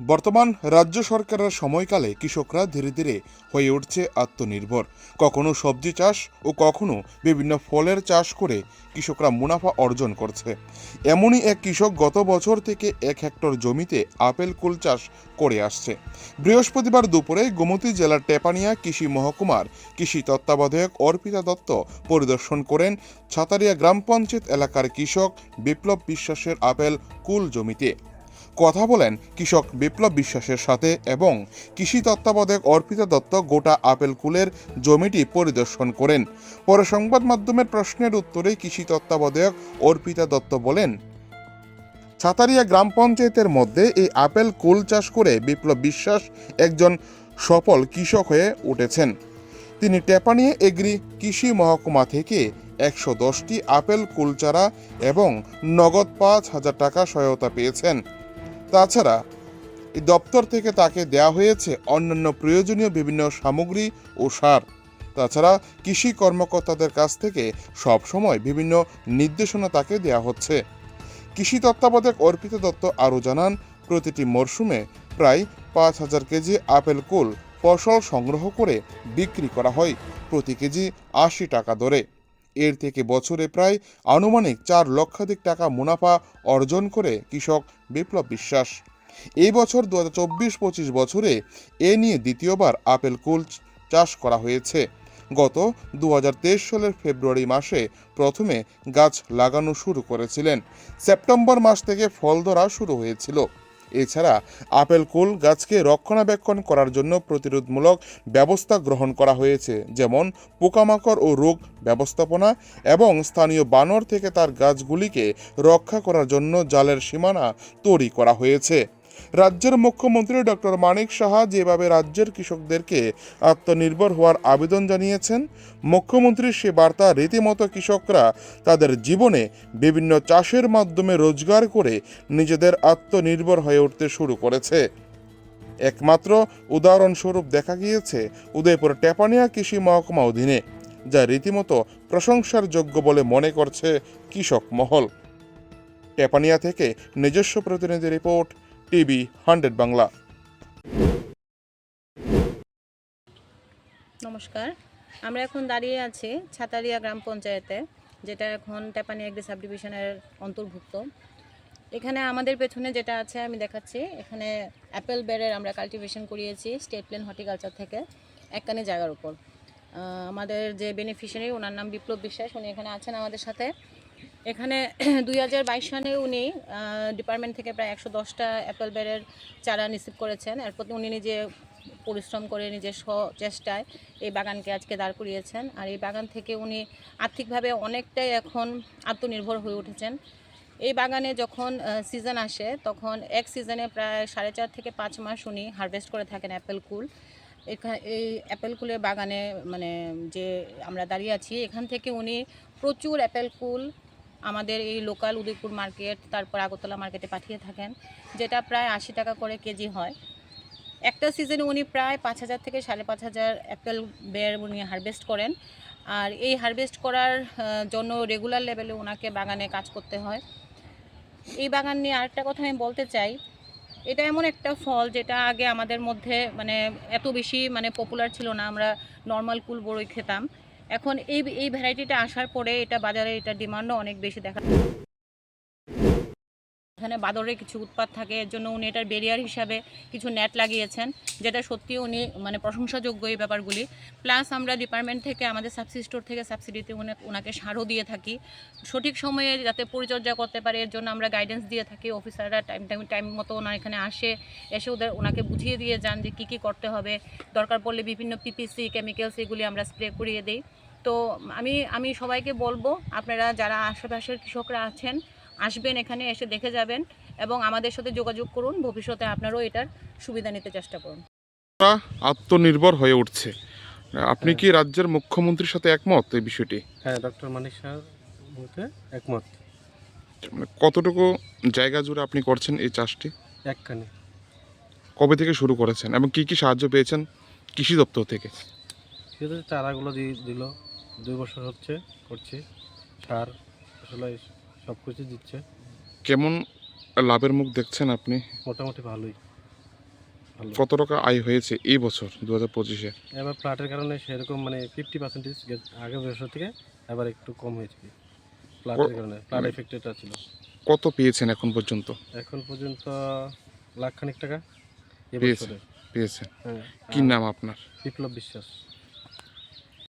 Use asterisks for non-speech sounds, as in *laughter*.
বর্তমান রাজ্য সরকারের সময়কালে কৃষকরা ধীরে ধীরে হয়ে উঠছে আত্মনির্ভর। কখনো সবজি চাষ ও কখনো বিভিন্ন ফলের চাষ করে কৃষকরা মুনাফা অর্জন করছে। এমনই এক কৃষক গত বছর থেকে এক হেক্টর জমিতে আপেল কুল চাষ করে আসছে। বৃহস্পতিবার দুপুরে গোমতী জেলার টেপানিয়া কৃষি মহকুমার কৃষি তত্ত্বাবধায়ক অর্পিতা দত্ত পরিদর্শন করেন, ছাতারিয়া গ্রাম পঞ্চায়েত এলাকার কৃষক বিপ্লব বিশ্বাসের আপেল কুল জমিতে। কথা বলেন কৃষক বিপ্লব বিশ্বাসের সাথে এবং কৃষি তত্ত্বাবধায়ক অর্পিতা দত্ত গোটা আপেল কুলের জমিটি পরিদর্শন করেন। পরে সংবাদ মাধ্যমের প্রশ্নের উত্তরে কৃষি তত্ত্বাবধায়ক অর্পিতা দত্ত বলেন, ছাতারিয়া গ্রাম পঞ্চায়েতের মধ্যে এই আপেল কুল চাষ করে বিপ্লব বিশ্বাস একজন সফল কৃষক হয়ে উঠেছেন। তিনি টেপানিয়া এগ্রি কৃষি মহকুমা থেকে একশো দশটি আপেল কুল চারা এবং নগদ পাঁচ হাজার টাকা সহায়তা পেয়েছেন। তাছাড়া এই দপ্তর থেকে তাকে দেয়া হয়েছে অন্যান্য প্রয়োজনীয় বিভিন্ন সামগ্রী ও সার। তাছাড়া কৃষি কর্মকর্তাদের কাছ থেকে সবসময় বিভিন্ন নির্দেশনা তাকে দেয়া হচ্ছে। কৃষি তত্ত্বাবধায়ক অর্পিতা দত্ত আরও জানান, প্রতিটি মরশুমে প্রায় পাঁচ হাজার কেজি আপেল কুল ফসল সংগ্রহ করে বিক্রি করা হয় প্রতি কেজি আশি টাকা দরে। এর থেকে বছরে প্রায় আনুমানিক চার লক্ষাধিক টাকা মুনাফা অর্জন করে কৃষক বিপ্লব বিশ্বাস। এই বছর দু হাজার চব্বিশ পঁচিশ বছরে এ নিয়ে দ্বিতীয়বার আপেল কুল চাষ করা হয়েছে। গত দু হাজার তেইশ সালের ফেব্রুয়ারি মাসে প্রথমে গাছ লাগানো শুরু করেছিলেন। সেপ্টেম্বর মাস থেকে ফল ধরা শুরু হয়েছিল। এছাড়া আপেল, কুল গাছকে রক্ষণাবেক্ষণ করার জন্য প্রতিরোধমূলক ব্যবস্থা গ্রহণ করা হয়েছে, যেমন পোকামাকড় ও রোগ ব্যবস্থাপনা এবং স্থানীয় বানর থেকে তার গাছগুলিকে রক্ষা করার জন্য জালের সীমানা তৈরি করা হয়েছে। রাজ্যের মুখ্যমন্ত্রী ডক্টর মানিক সাহা যেভাবে রাজ্যের কৃষকদেরকে আত্মনির্ভর হওয়ার আবেদন জানিয়েছেন মুখ্যমন্ত্রীর সে বার্তা রীতিমতো কৃষকরা তাদের জীবনে বিভিন্ন চাষের মাধ্যমে রোজগার করে নিজেদের আত্মনির্ভর হয়ে উঠতে শুরু করেছে। একমাত্র উদাহরণস্বরূপ দেখা গিয়েছে উদয়পুর টেপানিয়া কৃষি মহকুমা অধীনে, যা রীতিমতো প্রশংসার যোগ্য বলে মনে করছে কৃষক মহল। টেপানিয়া থেকে নিজস্ব প্রতিনিধি রিপোর্ট টিভি হান্ড্রেড বাংলা। নমস্কার। আমরা এখন দাঁড়িয়ে আছি ছাতারিয়া গ্রাম পঞ্চায়েতে, যেটা এখন টেপানি এগ্রি সাব ডিভিশনের অন্তর্ভুক্ত। এখানে আমাদের পেছনে যেটা আছে আমি দেখাচ্ছি, এখানে অ্যাপেল বেরের আমরা কাল্টিভেশন করিয়েছি স্টেট প্লেন হর্টিকালচার থেকে একখানে জায়গার উপর। আমাদের যে বেনিফিশিয়ারি, ওনার নাম বিপ্লব বিশ্বাস, উনি এখানে আছেন আমাদের সাথে। এখানে *clears throat* দুই হাজার বাইশ সালে উনি ডিপার্টমেন্ট থেকে প্রায় একশো দশটা অ্যাপেল বেরের চারা রিসিভ করেছেন। এরপর উনি নিজে পরিশ্রম করে নিজের স্ব চেষ্টায় এই বাগানকে আজকে দাঁড় করিয়েছেন। আর এই বাগান থেকে উনি আর্থিকভাবে অনেকটাই এখন আত্মনির্ভর হয়ে উঠেছেন। এই বাগানে যখন সিজন আসে, তখন এক সিজনে প্রায় সাড়ে চার থেকে পাঁচ মাস উনি হারভেস্ট করে থাকেন অ্যাপেল কুল। এখা- এই অ্যাপেল কুলের বাগানে মানে যে আমরা দাঁড়িয়ে আছি, এখান থেকে উনি প্রচুর অ্যাপেল কুল আমাদের এই লোকাল উদয়পুর মার্কেট তারপর আগরতলা মার্কেটে পাঠিয়ে থাকেন, যেটা প্রায় আশি টাকা করে কেজি হয়। একটা সিজনে উনি প্রায় পাঁচ হাজার থেকে সাড়ে পাঁচ হাজার অ্যাপেল বের উনি হারভেস্ট করেন। আর এই হারভেস্ট করার জন্য রেগুলার লেভেলে ওনাকে বাগানে কাজ করতে হয়। এই বাগান নিয়ে আরেকটা কথা আমি বলতে চাই, এটা এমন একটা ফল যেটা আগে আমাদের মধ্যে মানে এত বেশি মানে পপুলার ছিল না, আমরা নর্মাল কুল বড়ই খেতাম। এখন এই এই ভ্যারাইটিটা আসার পরে এটা বাজারে এটা ডিমান্ডও অনেক বেশি দেখা এখানে বাদরের কিছু উৎপাত থাকে, এর জন্য উনি এটার বেরিয়ার হিসাবে কিছু নেট লাগিয়েছেন, যেটা সত্যি উনি মানে প্রশংসাযোগ্য এই ব্যাপারগুলি। প্লাস আমরা ডিপার্টমেন্ট থেকে, আমাদের সাবসিডি স্টোর থেকে সাবসিডিতে ওনাকে সারও দিয়ে থাকি। সঠিক সময়ে যাতে পরিচর্যা করতে পারে, এর জন্য আমরা গাইডেন্স দিয়ে থাকি। অফিসাররা টাইম টাইম টাইম মতো ওনার এখানে আসে, এসে ওদের, ওনাকে বুঝিয়ে দিয়ে যান যে কী কী করতে হবে। দরকার পড়লে বিভিন্ন পিপিসি কেমিক্যালস এগুলি আমরা স্প্রে করিয়ে দিই। তো আমি আমি সবাইকে বলব, আপনারা যারা আশেপাশের কৃষকরা আছেন আসবেন এখানে এসে দেখে যাবেন এবং আমাদের সাথে যোগাযোগ করুন। ভবিষ্যতে আপনারাও এটার সুবিধা নিতে চেষ্টা করুন। আত্মনির্ভর হয়ে উঠছে। আপনি কি রাজ্যের মুখ্যমন্ত্রীর সাথে একমত এই বিষয়টি? হ্যাঁ ডক্টর মানিক বলতে একমত। মানে কতটুকু জায়গা জুড়ে আপনি করছেন এই চাষটি? একখানে। কবে থেকে শুরু করেছেন এবং কি কি সাহায্য পেয়েছেন কৃষি দপ্তর থেকে? চারাগুলো দিয়ে দিল। দুই বছর হচ্ছে করছি। সার আসলে সব কিছু দিচ্ছে। কেমন লাভের মুখ দেখছেন আপনি? মোটামুটি ভালোই। কত টাকা আয় হয়েছে এই বছর দু হাজার পঁচিশে? এবার ফ্লাটের কারণে সেরকম মানে ফিফটি পার্সেন্টেজ আগের বছর থেকে এবার একটু কম হয়েছে। ফ্লাটের কারণে ফ্লাড এফেক্টেডটা ছিল। কত পেয়েছেন এখন পর্যন্ত? এখন পর্যন্ত লাখ খানিক টাকা পেয়েছে। এবছরে পেয়েছেন। হ্যাঁ কি নাম আপনার? বিপ্লব বিশ্বাস।